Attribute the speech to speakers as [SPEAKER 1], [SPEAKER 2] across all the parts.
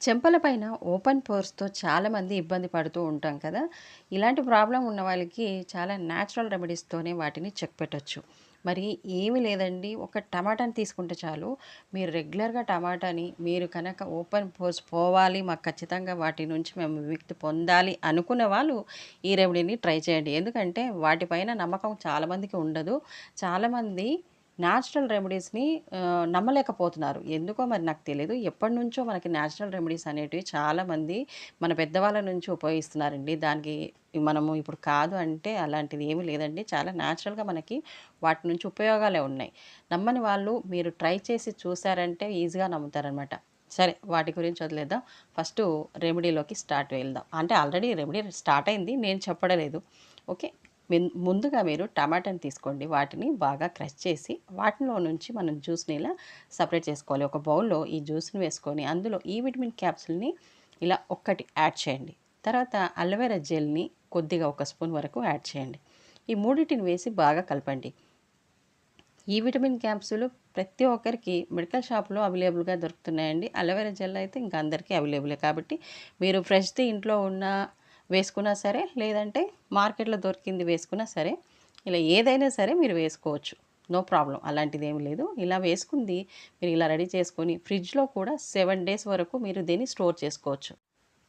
[SPEAKER 1] చెంపలపైన open పోర్స్‌తో చాలామంది ఇబ్బంది పడుతూ ఉంటాం కదా! ఇలాంటి ప్రాబ్లం ఉన్న వాళ్ళకి చాలా న్యాచురల్ రెమెడీస్‌తోనే వాటిని చెక్ పెట్టచ్చు మరి ఏమి లేదండి. ఒక టమాటాని తీసుకుంటే చాలు. మీరు రెగ్యులర్‌గా టమాటాని మీరు కనుక ఓపెన్ పోర్స్ పోవాలి, మాకు ఖచ్చితంగా వాటి నుంచి మేము విముక్తి పొందాలి అనుకునే వాళ్ళు ఈ రెమెడీని ట్రై చేయండి. ఎందుకంటే వాటిపైన నమ్మకం చాలామందికి ఉండదు. చాలామంది న్యాచురల్ రెమెడీస్‌ని నమ్మలేకపోతున్నారు. ఎందుకో మరి నాకు తెలియదు ఎప్పటి నుంచో మనకి న్యాచురల్ రెమెడీస్ అనేటివి చాలామంది మన పెద్దవాళ్ళ నుంచి ఉపయోగిస్తున్నారండి. దానికి మనము ఇప్పుడు కాదు అంటే అలాంటిది ఏమీ లేదండి. చాలా న్యాచురల్‌గా మనకి వాటి నుంచి ఉపయోగాలే ఉన్నాయి. నమ్మని వాళ్ళు మీరు ట్రై చేసి చూసారంటే ఈజీగా నమ్ముతారనమాట. సరే వాటి గురించి వదిలేద్దాం. ఫస్ట్ రెమెడీలోకి స్టార్ట్ వెళ్దాం. అంటే ఆల్రెడీ రెమెడీ స్టార్ట్ అయింది. నేను చెప్పడం లేదు. ఓకే. ముందుగా మీరు టమాటాని తీసుకోండి. వాటిని బాగా క్రష్ చేసి వాటిలో నుంచి మనం జ్యూస్‌ని ఇలా సపరేట్ చేసుకోవాలి. ఒక బౌల్‌లో ఈ జ్యూస్‌ని వేసుకొని అందులో ఈ విటమిన్ క్యాప్సుల్ని ఇలా ఒక్కటి యాడ్ చేయండి. తర్వాత అలోవెరా జెల్‌ని కొద్దిగా ఒక స్పూన్ వరకు యాడ్ చేయండి. ఈ మూడింటిని వేసి బాగా కలపండి. ఈ విటమిన్ క్యాప్సులు ప్రతి ఒక్కరికి మెడికల్ షాప్‌లో అవైలబుల్‌గా దొరుకుతున్నాయండి. అలోవెరా జెల్ అయితే ఇంకా అందరికీ అవైలబులే కాబట్టి మీరు ఫ్రెష్‌ది ఇంట్లో ఉన్న వేసుకున్నా సరే, లేదంటే మార్కెట్‌లో దొరికింది వేసుకున్నా సరే, ఇలా ఏదైనా సరే మీరు వేసుకోవచ్చు. No problem. అలాంటిదేమి లేదు. ఇలా వేసుకుంది మీరు ఇలా రెడీ చేసుకొని ఫ్రిడ్జ్‌లో కూడా సెవెన్ డేస్ వరకు మీరు దీన్ని స్టోర్ చేసుకోవచ్చు.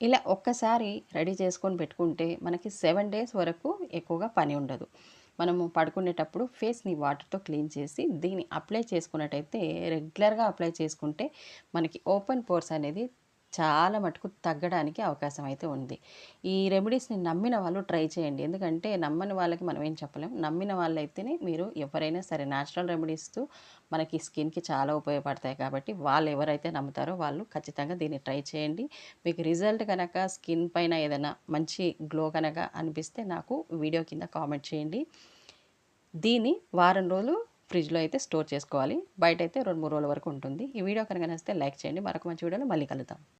[SPEAKER 1] ఇలా ఒక్కసారి రెడీ చేసుకొని పెట్టుకుంటే మనకి సెవెన్ డేస్ వరకు ఎక్కువగా పని ఉండదు. మనము పడుకునేటప్పుడు ఫేస్‌ని వాటర్‌తో క్లీన్ చేసి దీన్ని అప్లై చేసుకున్నట్టయితే రెగ్యులర్‌గా అప్లై చేసుకుంటే మనకి ఓపెన్ పోర్స్ అనేది చాలా మటుకు తగ్గడానికి అవకాశం అయితే ఉంది. ఈ రెమెడీస్‌ని నమ్మిన వాళ్ళు ట్రై చేయండి. ఎందుకంటే నమ్మని వాళ్ళకి మనం ఏం చెప్పలేం. నమ్మిన వాళ్ళైతేనే మీరు ఎవరైనా సరే న్యాచురల్ రెమెడీస్తో మనకి స్కిన్‌కి చాలా ఉపయోగపడతాయి కాబట్టి వాళ్ళు ఎవరైతే నమ్ముతారో వాళ్ళు ఖచ్చితంగా దీన్ని ట్రై చేయండి. మీకు రిజల్ట్ కనుక స్కిన్ పైన ఏదైనా మంచి గ్లో కనుక అనిపిస్తే నాకు వీడియో కింద కామెంట్ చేయండి. దీన్ని వారం రోజులు ఫ్రిడ్జ్‌లో అయితే స్టోర్ చేసుకోవాలి. బయట అయితే రెండు మూడు రోజుల వరకు ఉంటుంది. ఈ వీడియో కనుక నచ్చితే లైక్ చేయండి. మరొక మంచి వీడియోలో మళ్ళీ కలుద్దాం.